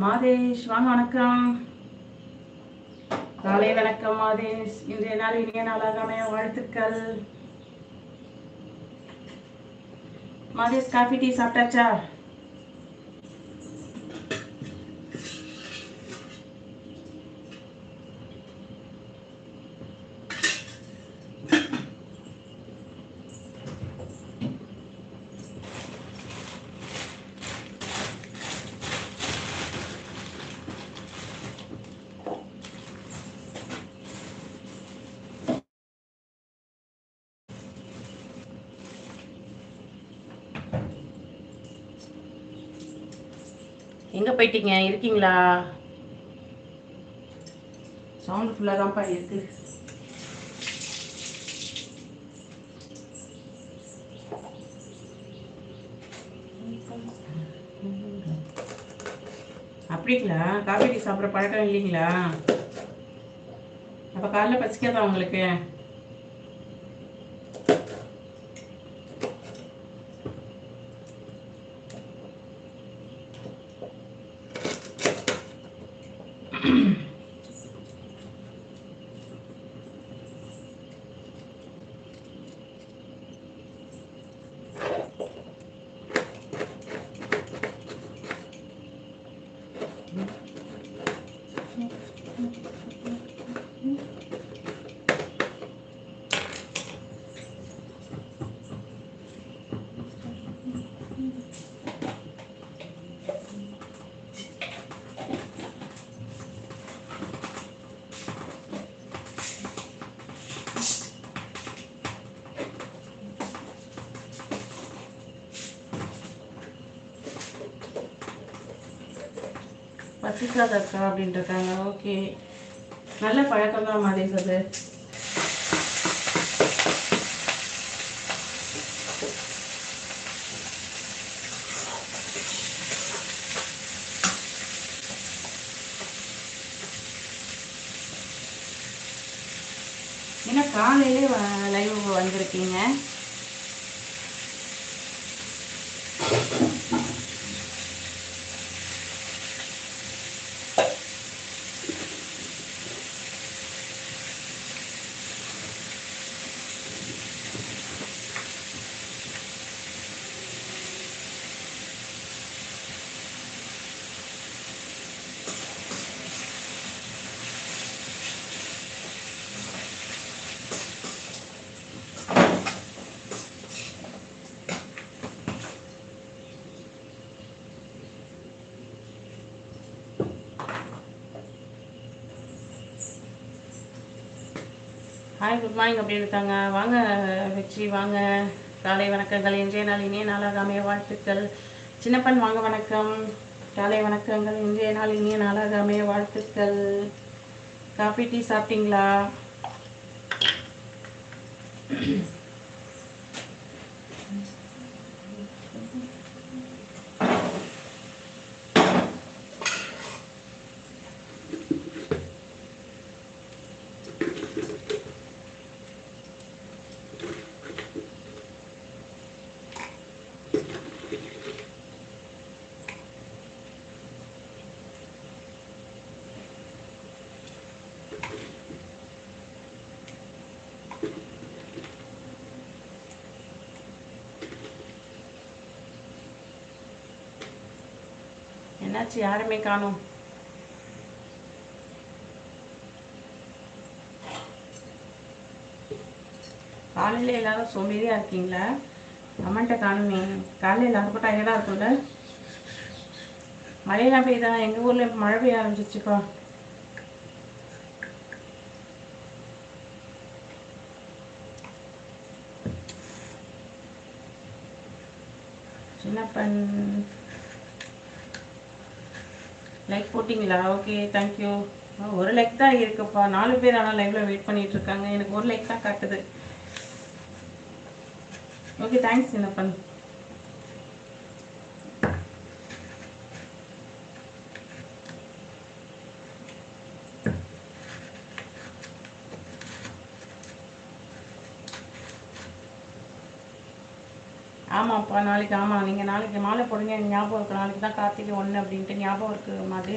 மாதேஷ் வாங்க வணக்கம். காலை வணக்கம் மாதேஷ் இன்றைய நாள் இனிய நாளாக அமைய வாழ்த்துக்கள். மாதேஷ் காஃபி டீ சாப்பிட்டாச்சா? எங்க போயிட்டீங்க? இருக்கீங்களா? சவுண்ட் ஃபுல்லாக தான்ப்பா இருக்கு. அப்படிங்களா? காஃபி டீ சாப்பிட்ற பழக்கம் இல்லைங்களா? அப்போ காலைல பசிக்காதா உங்களுக்கு? பசிக்காத அக்கா அப்படின்ட்டு இருக்காங்க ஓகே. நல்ல பழக்கம் தான் மாதிரி அது ஏன்னா காலையிலே லைவ் வந்திருக்கீங்க? ஹாய் குட் மார்னிங் அப்படி இருக்காங்க? வாங்க வெற்றி வாங்க. காலை வணக்கங்கள். இன்றைய நாள் இனிய நாளாக அமைய வாழ்த்துக்கள். சின்னப்பன் வாங்க வணக்கம். காலை வணக்கங்கள். இன்றைய நாள் இனிய நாளாக அமைய வாழ்த்துக்கள். காஃபி டீ சாப்பிட்டீங்களா? என்னாச்சு யாருமே காணும் காலையில எல்லாரும் சோம்பேறியா இருக்கீங்களா? அம்மன்ட்ட காணுமே. காலையில எல்லாருக்கும் டயர்டா இருக்கும்ல? மழையெல்லாம் பெய்யுதா? எங்க ஊர்ல மழை பெய்ய ஆரம்பிச்சிச்சுப்பா. சின்னப்பன் போட்டிங்களா ஓகே தேங்க்யூ ஒரு லைக் தான் இருக்குப்பா. நாலு பேர் ஆனால் லைவ்ல வெயிட் பண்ணிட்டு இருக்காங்க. எனக்கு ஒரு லைக் தான் காட்டுது. Okay thanks Chinnappan. ஆமாப்பா நாளைக்கு ஆமாம் நீங்கள் நாளைக்கு மாலை போடுங்க. எனக்கு ஞாபகம் இருக்கு. நாளைக்கு தான் கார்த்திகை ஒன்று அப்படின்ட்டு ஞாபகம் இருக்கு. மாதிரி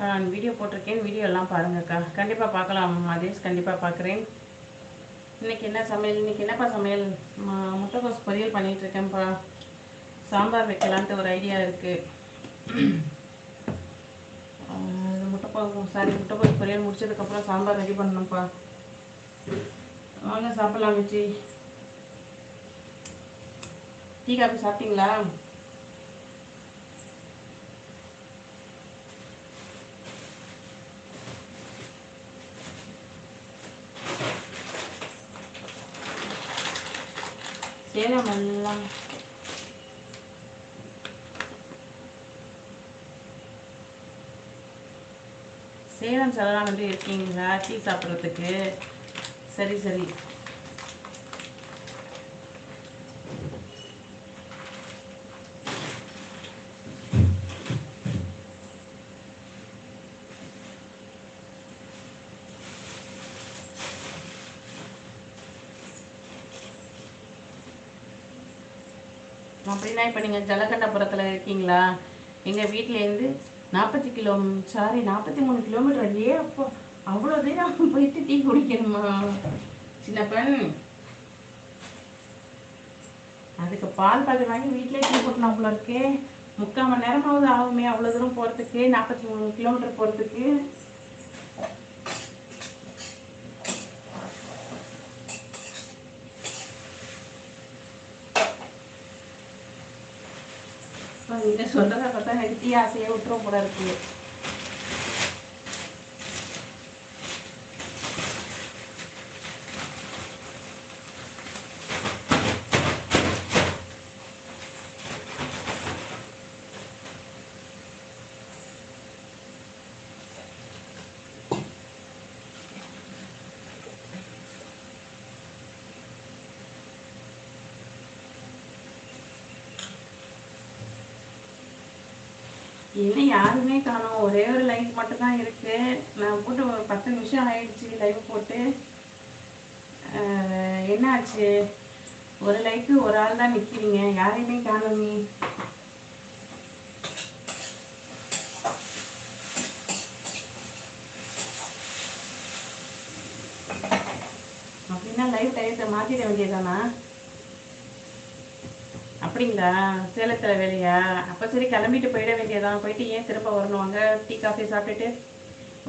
நான் வீடியோ போட்டிருக்கேன். வீடியோ எல்லாம் பாருங்கக்கா. கண்டிப்பாக பார்க்கலாம் மதேஷ் கண்டிப்பாக பார்க்குறேன். இன்னைக்கு என்ன சமையல்? இன்னைக்கு என்னப்பா சமையல்? முட்டைக்கோஸ் பொரியல் பண்ணிகிட்ருக்கேன்ப்பா சாம்பார் வைக்கலான்ட்டு ஒரு ஐடியா இருக்கு. ஆஹ் முட்டைக்கோஸ் சாரி முட்டைக்கோஸ் பொரியல் முடிச்சதுக்கப்புறம் சாம்பார் ரெடி பண்ணணும்ப்பா. வாங்க சாப்பிட்லாம் வச்சு டீ காஃபி சாப்பிட்டீங்களா? சேலம் எல்லாம் சேலம் செல்லலாம் வந்து இருக்கீங்களா? டீ சாப்பிட்றதுக்கு? சரி சரி. அப்படின்னா இப்போ நீங்கள் ஜலகண்டபுரத்தில் இருக்கீங்களா? எங்கள் வீட்டிலேருந்து நாற்பத்தி கிலோ சாரி நாற்பத்தி மூணு கிலோமீட்டர் ஏ அப்போ அவ்வளோ தூரம் போயிட்டு டீ குடிக்கணுமா? சின்ன பெண். அதுக்கு பால் பாக்கெட் வாங்கி வீட்டிலே டீ போட்டணும் அவ்வளோ இருக்கே. முக்கால் மணி நேரமாவது ஆகுமே அவ்வளோ தூரம் போகிறதுக்கு நாற்பத்தி மூணு கிலோமீட்டர் போகிறதுக்கு நீங்க சொல்றத பார்த்தா எனக்கு டீ ஆசையே விட்டுரும் போல இருக்கு என்ன யாருமே காணோம் ஒரே ஒரு லைவ் மட்டும் தான் இருக்கு. நான் போட்டு ஒரு பத்து நிமிஷம் ஆயிடுச்சு லைவ் போட்டு. என்ன ஆச்சு ஒரு லைக்கு ஒரு ஆள் தான் நிற்கிறீங்க யாரையுமே காணோமே. அப்படின்னா லைவ் டயத்தை மாற்றிட வேண்டியதானா அப்படிங்களா? சேலத்தில் வேலையா? அப்போ சரி கிளம்பிட்டு போயிட வேண்டியதான் போயிட்டு ஏன் திரும்ப வரணும்? அங்கே டீ காஃபி சாப்பிட்டுட்டு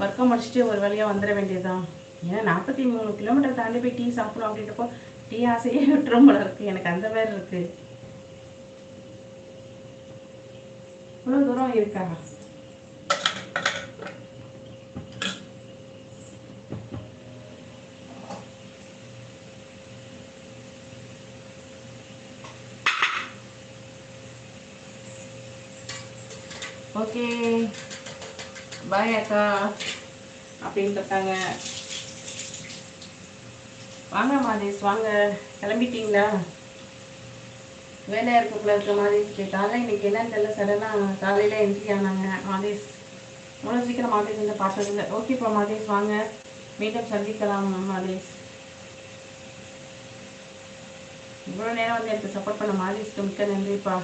ஒர்க்கை முடிச்சுட்டு ஒரு வழியாக வந்துட வேண்டியதுதான். ஏன்னா நாற்பத்தி மூணு கிலோமீட்டர் தாண்டி போய் டீ சாப்பிடணும் அப்படின்றப்போ டீ ஆசையே விட்டுரும் போல இருக்குது எனக்கு அந்த மாதிரி இருக்கு. இவ்வளோ தூரம் இருக்கா? ஓகே பாய் அக்கா அப்படின்னு இருக்காங்க வாங்க மாதேஷ் வாங்க கிளம்பிட்டீங்களா வேலையாக இருக்கக்குள்ள இருக்க மாதிரி கேட்டால இன்னைக்கு என்னன்னு தெரியல சடனாக காலையில் என்ட்ரி ஆனாங்க மாதேஷ் இவ்வளோ சீக்கிரம் மாதேஷ் வந்து பார்த்ததில்ல. ஓகேப்பா மாதேஷ் வாங்க. மீண்டும் சந்திக்கலாம் மாதேஷ் இவ்வளோ நேரம் வந்து எனக்கு சப்போர்ட் பண்ண மாதேஷ்க்கு மிக்க நன்றிப்பா.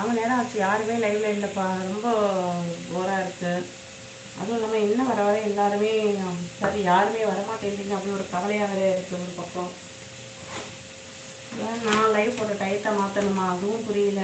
ரொம்ப நேரம் ஆச்சு. யாருமே லைவ்ல இல்லைப்பா. ரொம்ப போராக இருக்கு. அதுவும் இல்லாமல் என்ன வர வர எல்லாருமே சரி யாருமே வரமாட்டேங்கிறீங்க அப்படி ஒரு கவலையாக வேற இருக்குது ஒரு பக்கம். நான் லைவ் போட்ட டயத்தை மாற்றணுமா அதுவும் புரியல.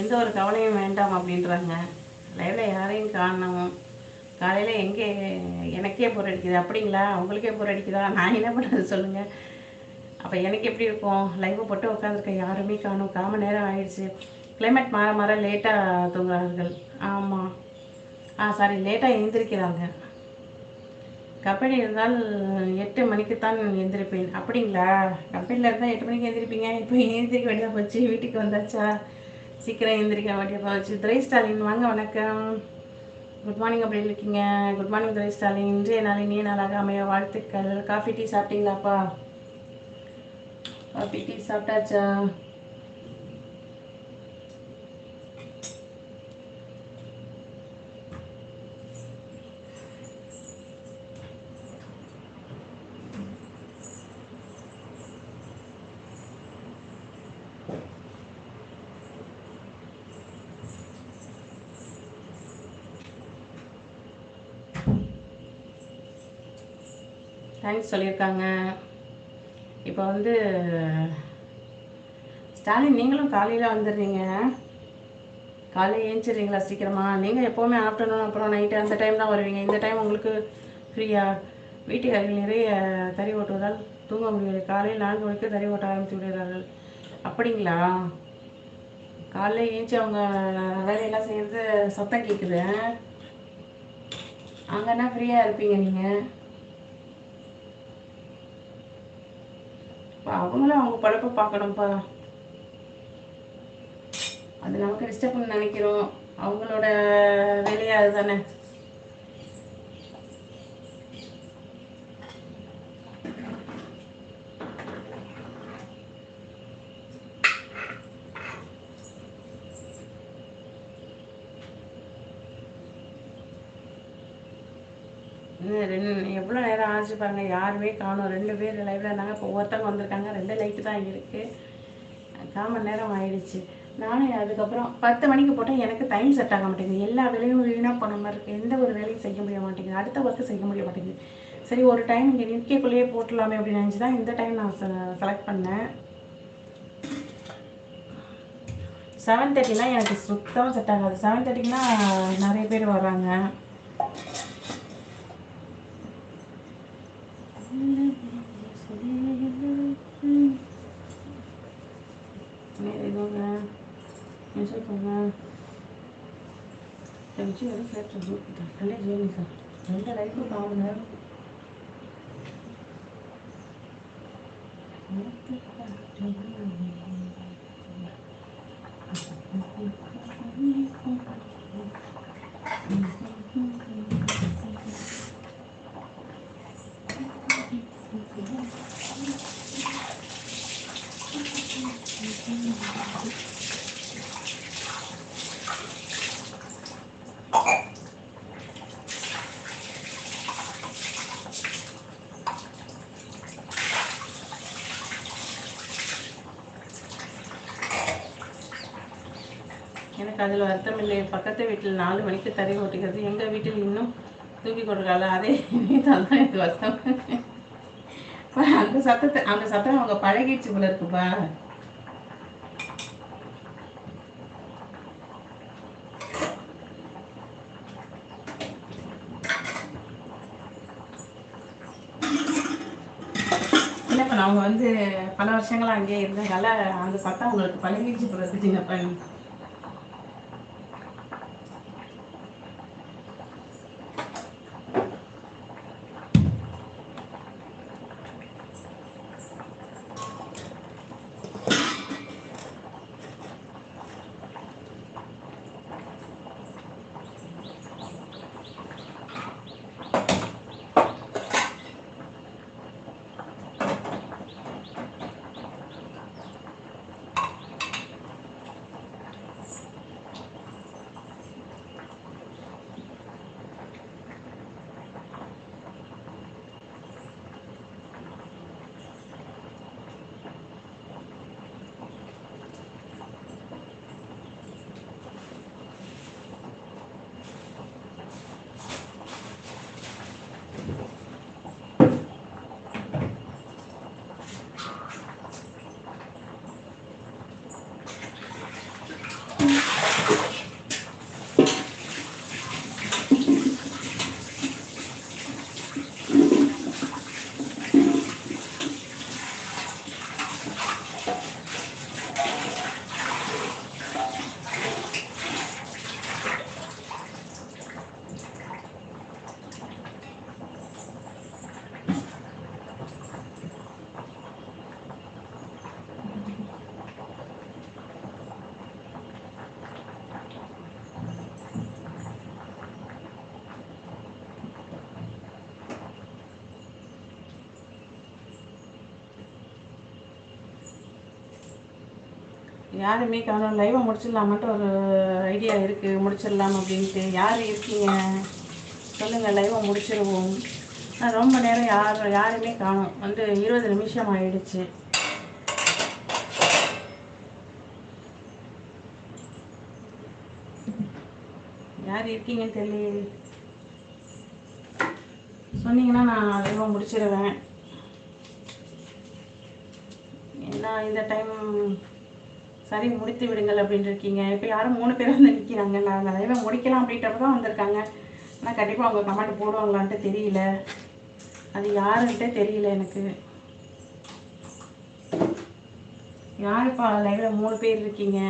எந்த ஒரு கவலையும் வேண்டாம் அப்படின்றாங்க. லைவில் யாரையும் காணவும் காலையில் எங்கே எனக்கே போர் அடிக்குது. அப்படிங்களா? அவங்களுக்கே போர் அடிக்குதா? நான் என்ன பண்ணுறது சொல்லுங்கள் அப்போ எனக்கு எப்படி இருக்கும்? லைவை போட்டு உட்காந்துருக்க யாருமே காணும். காம நேரம் ஆயிடுச்சு. கிளைமேட் மாற மாற லேட்டாக தூங்குறார்கள். ஆமாம் ஆ சாரி லேட்டாக எழுந்திருக்கிறாங்க கம்பெனி இருந்தால் எட்டு மணிக்கு தான் எந்திரிப்பேன். அப்படிங்களா? கம்பெனியில் இருந்தால் எட்டு மணிக்கு எந்திரிப்பீங்க? இப்போ எழுந்திரிக்க வேண்டியதாக போச்சு. வீட்டுக்கு வந்தாச்சா? சீக்கிரம் எந்திரிக்க வேண்டியதாக துரை ஸ்டாலின் வாங்க வணக்கம். குட் மார்னிங் அப்படி இருக்கீங்க? Good morning Durai Stalin. இன்றைய நாள் இனிய நாளாக அமைய வாழ்த்துக்கள். காஃபி டீ சாப்பிட்டீங்களாப்பா? காஃபி டீ சாப்பிட்டாச்சா? தேங்க்ஸ் சொல்லியிருக்காங்க. இப்போ வந்து ஸ்டாலின் நீங்களும் காலையில் வந்துடுறீங்க. காலையில் ஏஞ்சிடுறீங்களா சீக்கிரமா? நீங்கள் எப்போவுமே ஆஃப்டர்நூன் அப்புறம் நைட்டு அந்த டைம் தான் வருவீங்க. இந்த டைம் உங்களுக்கு ஃப்ரீயாக வீட்டுக்காரர்கள் நிறைய தறி ஓட்டுவதால் தூங்க முடியாது காலையில் நான்கு மணிக்கு தறி ஓட்ட ஆரம்பித்து விடுகிறார்கள். அப்படிங்களா? காலையில் ஏஞ்சி அவங்க வேலையெல்லாம் செய்கிறது சத்தம் கேட்குது. அங்கன்னா ஃப்ரீயாக இருப்பீங்க நீங்கள் அவங்களும் அவங்க பழப்ப பார்க்கணும்ப்பா அது நமக்கு டிஸ்டர்ப் பண்ண நினைக்கிறோம். அவங்களோட வேலையாக அதுதானே. ரெண்டு எவ்வளோ நேரம் ஆச்சு பாருங்கள் யாருமே காணும். ரெண்டு பேர் லைவில் இருந்தாங்க. இப்போ ஒருத்தவங்க வந்திருக்காங்க. ரெண்டு லைட்டு தான் இருக்குது கால் மணி நேரம் ஆயிடுச்சு. நானும் அதுக்கப்புறம் பத்து மணிக்கு போட்டால் எனக்கு டைம் செட் ஆக மாட்டேங்குது. எல்லா வேலையும் வீணாக போன மாதிரி இருக்குது எந்த ஒரு வேலையும் செய்ய முடிய மாட்டேங்குது. அடுத்த ஒர்க்கு செய்ய முடிய மாட்டேங்குது. சரி ஒரு டைம் இங்கே நிற்கக்குள்ளேயே போட்டலாமே அப்படின்னு நினச்சி தான் இந்த டைம் நான் செலக்ட் பண்ணேன். செவன் தேர்ட்டிலாம் எனக்கு சுத்தமாக செட் ஆகாது. செவன் தேர்ட்டிக்குனா நிறைய பேர் வராங்க வாங்க மெசேஜ் பண்ணுங்க தெரிஞ்சு வெறும் சேர்த்து ரெண்டே ஜேமி சார் ரெண்டு லைஃபும் காமன் நேரம் எனக்கு அதில் வருத்தம் பக்கத்து வீட்டில் நாலு மணிக்கு தறி ஓட்டுகிறது. எங்கள் வீட்டில் இன்னும் தூக்கி கொடுக்கல அதே தான் எனக்கு வருத்தம். அந்த சத்தத்தை அந்த சத்தம் அவங்க பழகிடுச்சு போல இருக்குப்பா பண்ண அவங்க வந்து பல வருஷங்களா அங்கேயே இருந்ததால அந்த சத்தம் அவங்களுக்கு பழகிடுச்சு போல இருக்கு சின்ன யாருமே காணும் லைவை முடிச்சிடலாமான்ட்டு ஒரு ஐடியா இருக்குது முடிச்சிடலாம் அப்படின்ட்டு. யார் இருக்கீங்க? சொல்லுங்கள் லைவை முடிச்சிருவோம். நான் ரொம்ப நேரம் யார் யாருமே காணும். வந்து இருபது நிமிஷம் ஆயிடுச்சு. யார் இருக்கீங்கன்னு தெரியல சொன்னீங்கன்னா நான் லைவை முடிச்சிடுவேன் ஏன்னா இந்த டைம் சரி முடித்து விடுங்கள் அப்படின்னு இருக்கீங்க. இப்போ யாரும் மூணு பேர் வந்து நிற்கிறாங்க நான் நிறையவே முடிக்கலாம் அப்படின்றப்ப தான் வந்திருக்காங்க. ஆனால் கண்டிப்பாக அவங்க கமெண்ட் போடுவாங்களான்ட்டு தெரியல. அது யாருன்ட்டே தெரியல எனக்கு. யாருப்பா லைவில் மூணு பேர் இருக்கீங்க?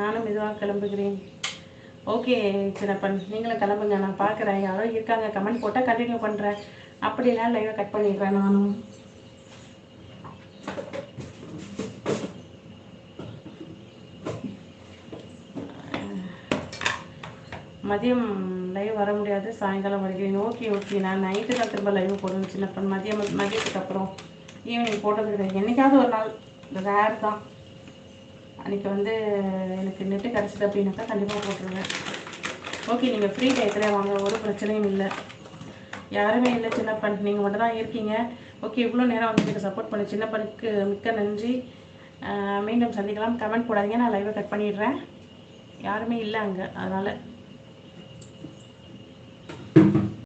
நானும் மெதுவாக கிளம்புகிறேன். ஓகே சின்னப்பன் நீங்களும் கிளம்புங்க. நான் பார்க்குறேன் யாரோ இருக்காங்க. கமெண்ட் போட்டால் கண்டினியூ பண்ணுறேன் அப்படின்னா லைவை கட் பண்ணிடுறேன் நானும். மதியம் லைவ் வர முடியாது சாயங்காலம் வரைக்கும். ஓகே ஓகே நான் நைட்டு தான் திரும்ப லைவ் போடுவேன் சின்னப்பன். மதியம் மதியத்துக்கு அப்புறம் ஈவினிங் போட்டது கிடையாது என்றைக்காவது ஒரு நாள். ரேர் தான். அன்றைக்கி வந்து எனக்கு நெட்டு கிடச்சிது அப்படின்னாக்கா கண்டிப்பாக போட்டுருவேன். ஓகே நீங்கள் ஃப்ரீ டயத்தில் வாங்க. ஒரு பிரச்சனையும் இல்லை. யாருமே இல்லை சின்னப்பன். நீங்கள் மட்டும் தான் இருக்கீங்க. ஓகே இவ்வளோ நேரம் வந்து எனக்கு சப்போர்ட் பண்ணு சின்னப்பனுக்கு மிக்க நன்றி. மீண்டும் சந்திக்கலாம். கமெண்ட் போடாதீங்க. நான் லைவை கட் பண்ணிடுறேன். யாருமே இல்லை அங்கே. அதனால்